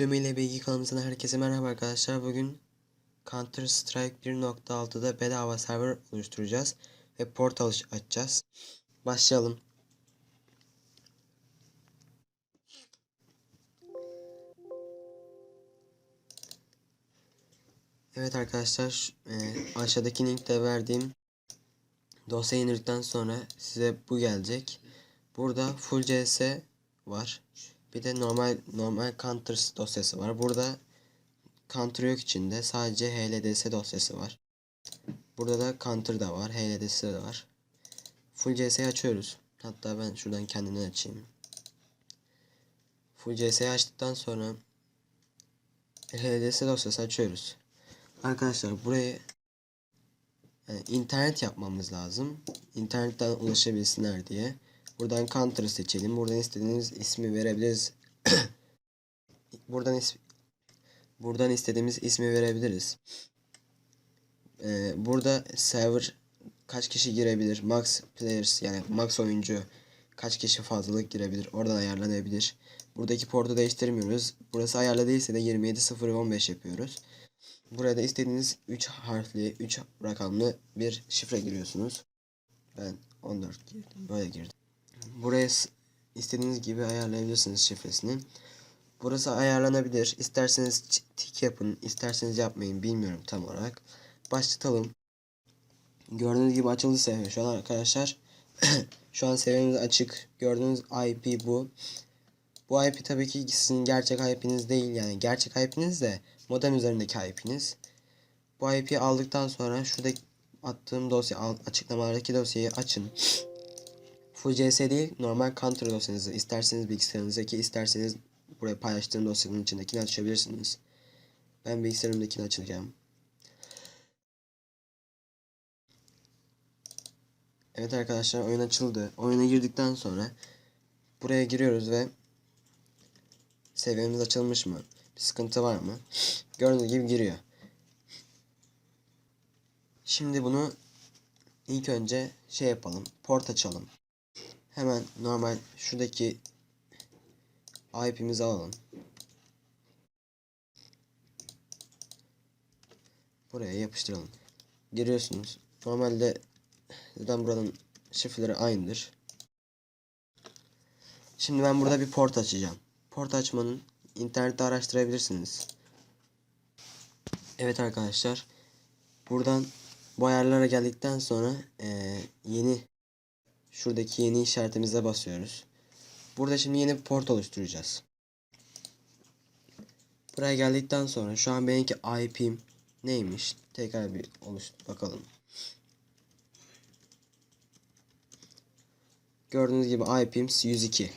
Tümüyle bilgi kanalımızdan herkese merhaba arkadaşlar. Bugün Counter Strike 1.6'da bedava server oluşturacağız ve portal aç- açacağız. Başlayalım. Evet arkadaşlar e, aşağıdaki linkte verdiğim dosyayı indirdikten sonra size bu gelecek. Burada full CS var. Bir de normal normal Counter dosyası var. Burada Counter yok içinde. Sadece HLDS dosyası var. Burada da Counter da var. HLDS de var. Full CS'yi açıyoruz. Hatta ben şuradan kendimden açayım. Full CS'yi açtıktan sonra HLDS dosyası açıyoruz. Arkadaşlar buraya yani internet yapmamız lazım. İnternetten ulaşabilsinler diye. Buradan Counter'ı seçelim. Buradan istediğiniz ismi verebiliriz. buradan is buradan istediğimiz ismi verebiliriz. Ee, burada server kaç kişi girebilir? Max players yani max oyuncu kaç kişi fazlalık girebilir? Oradan ayarlanabilir. Buradaki portu değiştirmiyoruz. Burası ayarlı değilse de 27 0 15 yapıyoruz. Burada istediğiniz 3 harfli, 3 rakamlı bir şifre giriyorsunuz. Ben 14 girdim. Böyle girdim. Buraya istediğiniz gibi ayarlayabilirsiniz şifresini. Burası ayarlanabilir. İsterseniz tik yapın, isterseniz yapmayın bilmiyorum tam olarak. Başlatalım. Gördüğünüz gibi açıldı seviye şu an arkadaşlar. şu an seviyemiz açık. Gördüğünüz IP bu. Bu IP tabii ki sizin gerçek IP'niz değil yani. Gerçek IP'niz de modem üzerindeki IP'niz. Bu IP'yi aldıktan sonra şurada attığım dosya al- açıklamalardaki dosyayı açın. Full CS değil normal counter dosyanızı isterseniz bilgisayarınızdaki isterseniz buraya paylaştığım dosyanın içindekini açabilirsiniz. Ben bilgisayarımdakini açacağım. Evet arkadaşlar oyun açıldı. Oyuna girdikten sonra buraya giriyoruz ve seviyemiz açılmış mı? Bir sıkıntı var mı? Gördüğünüz gibi giriyor. Şimdi bunu ilk önce şey yapalım. Port açalım. Hemen normal şuradaki IP'mizi alalım. Buraya yapıştıralım. Giriyorsunuz. Normalde zaten buranın şifreleri aynıdır. Şimdi ben burada bir port açacağım. Port açmanın internette araştırabilirsiniz. Evet arkadaşlar. Buradan bu ayarlara geldikten sonra eee, yeni şuradaki yeni işaretimize basıyoruz. Burada şimdi yeni bir port oluşturacağız. Buraya geldikten sonra şu an benimki IP'm neymiş? Tekrar bir oluş bakalım. Gördüğünüz gibi IP'm 102.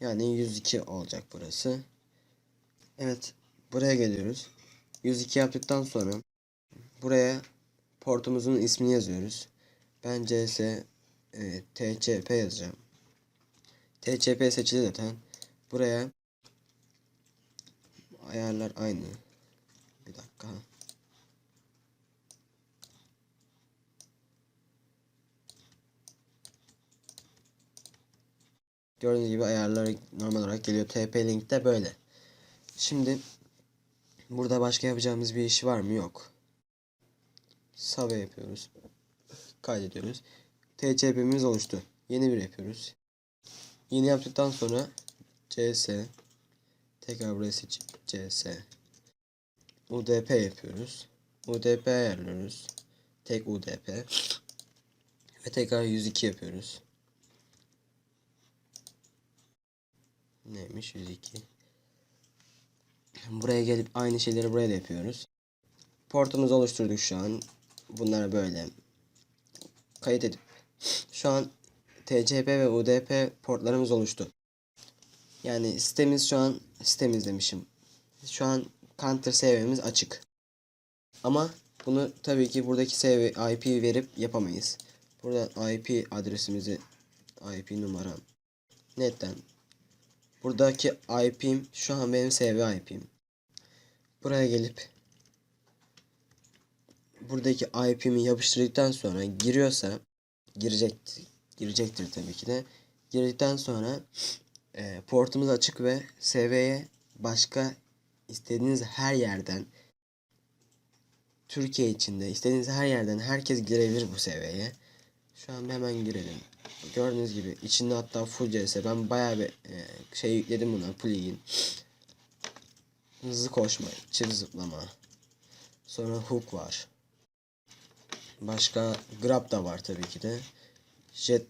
Yani 102 olacak burası. Evet, buraya geliyoruz. 102 yaptıktan sonra buraya portumuzun ismini yazıyoruz. Ben CS e, TCP yazacağım. TCP seçili zaten. Buraya ayarlar aynı. Bir dakika. Gördüğünüz gibi ayarlar normal olarak geliyor. TP link de böyle. Şimdi burada başka yapacağımız bir iş var mı? Yok. Save yapıyoruz. Kaydediyoruz. TCP'miz oluştu. Yeni bir yapıyoruz. Yeni yaptıktan sonra CS tekrar buraya seçip CS UDP yapıyoruz. UDP ayarlıyoruz. Tek UDP ve tekrar 102 yapıyoruz. Neymiş 102? Buraya gelip aynı şeyleri buraya da yapıyoruz. Portumuzu oluşturduk şu an. Bunlara böyle kayıt edip şu an TCP ve UDP portlarımız oluştu. Yani sitemiz şu an sitemiz demişim. Şu an counter seviyemiz açık. Ama bunu tabii ki buradaki seviye IP verip yapamayız. Burada IP adresimizi IP numaram netten buradaki IP'm şu an benim CV IP'm. Buraya gelip buradaki IP'mi yapıştırdıktan sonra giriyorsa girecektir. Girecektir tabii ki de. Girdikten sonra e, portumuz açık ve SV'ye başka istediğiniz her yerden Türkiye içinde istediğiniz her yerden herkes girebilir bu seviyeye. Şu an hemen girelim. Gördüğünüz gibi içinde hatta full CS. Ben bayağı bir e, şey yükledim buna plugin. Hızlı koşma, çift zıplama. Sonra hook var. Başka grab da var tabii ki de. Jet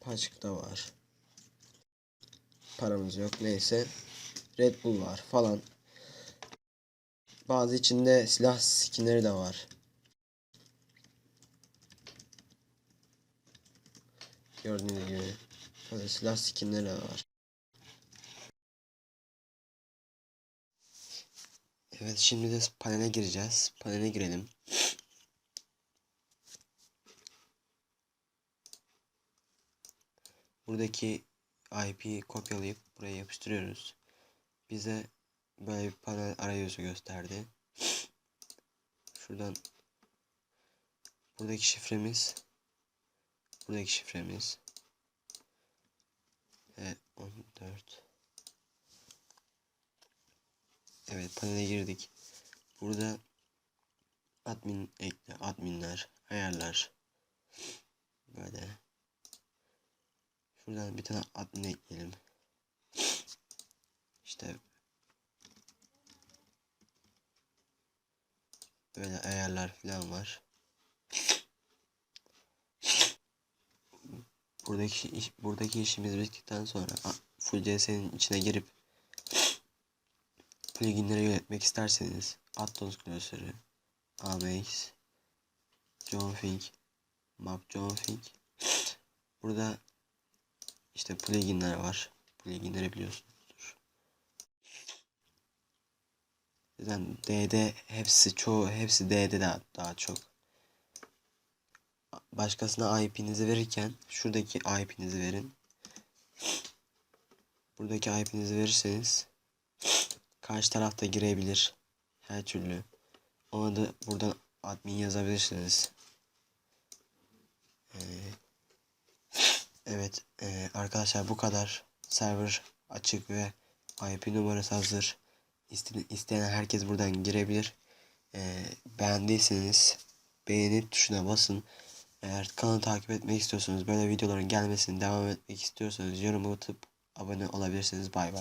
paçk da var. Paramız yok neyse. Red Bull var falan. Bazı içinde silah skinleri de var. Gördüğünüz gibi. Böyle silah skinleri de var. Evet şimdi de panele gireceğiz. Panele girelim. Buradaki IP'yi kopyalayıp buraya yapıştırıyoruz. Bize böyle bir panel arayüzü gösterdi. Şuradan buradaki şifremiz buradaki şifremiz ve 14 Evet panele girdik. Burada admin ekle adminler ayarlar böyle şuradan bir tane admin ekleyelim. İşte böyle ayarlar falan var. Buradaki iş, buradaki işimiz bittikten sonra full CS'nin içine girip pluginleri yönetmek isterseniz Atom klasörü, Amaze, Jonfig, Map Jonfig. Burada işte pluginler var. Pluginleri biliyorsunuzdur. Zaten D'de hepsi çoğu hepsi D'de daha, daha çok. Başkasına IP'nizi verirken şuradaki IP'nizi verin. Buradaki IP'nizi verirseniz karşı tarafta girebilir. Her türlü. Ona da buradan admin yazabilirsiniz. Ee, evet ee, arkadaşlar bu kadar. Server açık ve IP numarası hazır. İste- İsteyen herkes buradan girebilir. Ee, beğendiyseniz beğeni tuşuna basın. Eğer kanalı takip etmek istiyorsanız böyle videoların gelmesini devam etmek istiyorsanız yorum atıp abone olabilirsiniz. Bay bay.